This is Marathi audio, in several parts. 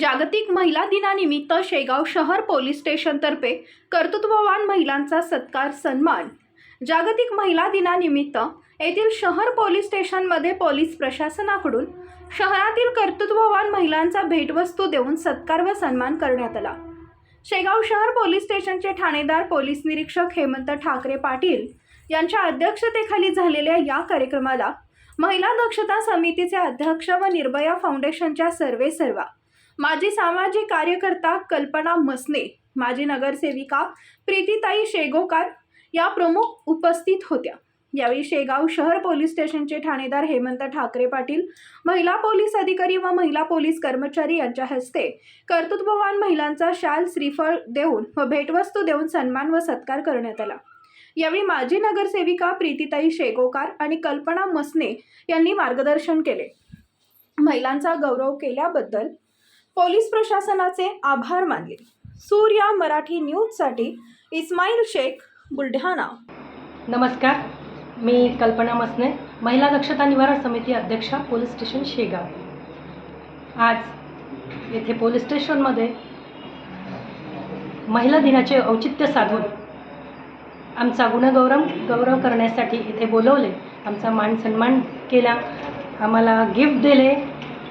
जागतिक महिला दिनानिमित्त शेगाव शहर पोलीस स्टेशनतर्फे कर्तृत्ववान महिलांचा सत्कार सन्मान. जागतिक महिला दिनानिमित्त येथील शहर पोलीस स्टेशनमध्ये पोलीस प्रशासनाकडून शहरातील कर्तृत्ववान महिलांचा भेटवस्तू देऊन सत्कार व सन्मान करण्यात आला. शेगाव शहर पोलीस स्टेशनचे ठाणेदार पोलीस निरीक्षक हेमंत ठाकरे पाटील यांच्या अध्यक्षतेखाली झालेल्या या कार्यक्रमाला महिला दक्षता समितीचे अध्यक्ष व निर्भया फाउंडेशनच्या सर्वे सर्वा माजी सामाजिक कार्यकर्ता कल्पना मसने माजी नगरसेविका प्रीतीताई शेगोकार या प्रमुख उपस्थित होत्या. यावेळी शेगाव शहर पोलीस स्टेशनचे ठाणेदार हेमंत ठाकरे पाटील महिला पोलीस अधिकारी व महिला पोलीस कर्मचारी यांच्या हस्ते कर्तृत्ववान महिलांचा शाल श्रीफळ देऊन व भेटवस्तू देऊन सन्मान व सत्कार करण्यात आला. यावेळी माजी नगरसेविका प्रीतीताई शेगोकार आणि कल्पना मसने यांनी मार्गदर्शन केले. महिलांचा गौरव केल्याबद्दल पोलीस प्रशासनाचे आभार मानले. सूर्या मराठी न्यूजसाठी इस्माईल शेख बुलढाणा. नमस्कार मी कल्पना मसने महिला दक्षता निवारण समिती अध्यक्षा पोलीस स्टेशन शेगाव. आज येथे पोलीस स्टेशनमध्ये महिला दिनाचे औचित्य साधून आमचा गुणगौरव गौरव करण्यासाठी इथे बोलवले आमचा मान सन्मान केला आम्हाला गिफ्ट दिले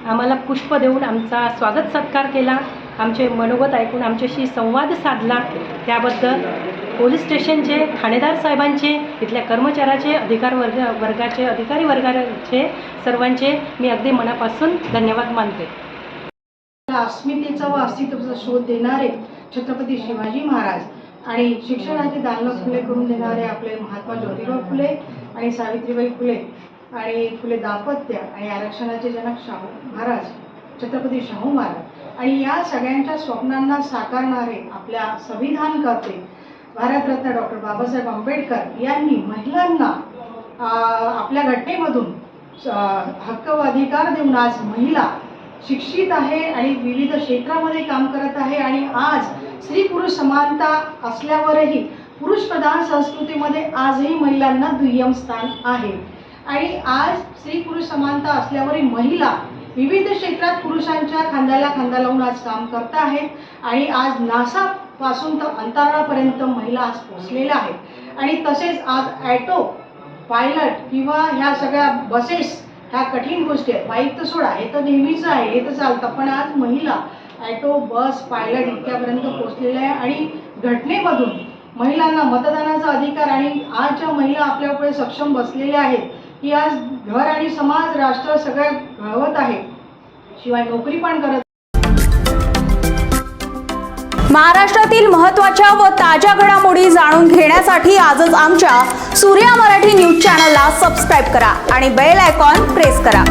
आम्हाला पुष्प देऊन आमचा स्वागत सत्कार केला. आमचे मनोगत ऐकून आमच्याशी संवाद साधला. त्याबद्दल पोलीस स्टेशनचे ठाणेदार साहेबांचे इथल्या कर्मचाऱ्याचे अधिकार वर्ग वर्गाचे अधिकारी वर्गाचे सर्वांचे मी अगदी मनापासून धन्यवाद मानते. अस्मितेचा व अस्तित्वाचा शोध देणारे छत्रपती शिवाजी महाराज आणि शिक्षणाचे दालन फुले करून देणारे आपले महात्मा ज्योतिराव फुले आणि सावित्रीबाई फुले आणि फुले दाम्पत्य आणि आरक्षणाचे जनक शाहू महाराज छत्रपती शाहू महाराज. आणि या सगळ्यांच्या स्वप्नांना साकारणारे आपल्या संविधान करते भारतरत्न डॉक्टर बाबासाहेब आंबेडकर यांनी महिलांना आपल्या घटनेमधून हक्क व अधिकार देऊन आज महिला शिक्षित आहे आणि विविध क्षेत्रामध्ये काम करत आहे आणि आज स्त्री पुरुष समानता असल्यावरही पुरुष प्रधान संस्कृतीमध्ये आजही महिलांना दुय्यम स्थान आहे. आणि आज स्त्री पुरुष समानता असल्यावरही महिला विविध क्षेत्रात पुरुषांच्या खांद्याला खांदा लावून आज काम करत आहेत. आणि आज नासा पासून तर अंतराळापर्यंत महिला आज पोचलेल्या आहेत. आणि तसेच आज ॲटो पायलट किंवा ह्या सगळ्या बसेस ह्या कठीण गोष्टी आहेत. बाईक तर सोडा हे तर नेहमीच आहे हे तर चालतं. पण आज महिला ॲटो बस पायलट इतक्यापर्यंत पोचलेल्या आहे आणि घटनेमधून महिलांना मतदानाचा अधिकार आणि आजच्या महिला आपल्यापुढे सक्षम बसलेल्या आहेत. ही आज घर आणि समाज राष्ट्र सगळं घळवत आहे. शिवाय नोकरी पण करत महाराष्ट्रातील महत्त्वाच्या व ताज्या घडामोडी जाणून घेण्यासाठी आजच आमच्या सूर्या मराठी न्यूज चॅनलला सबस्क्राईब करा आणि बेल आयकॉन प्रेस करा.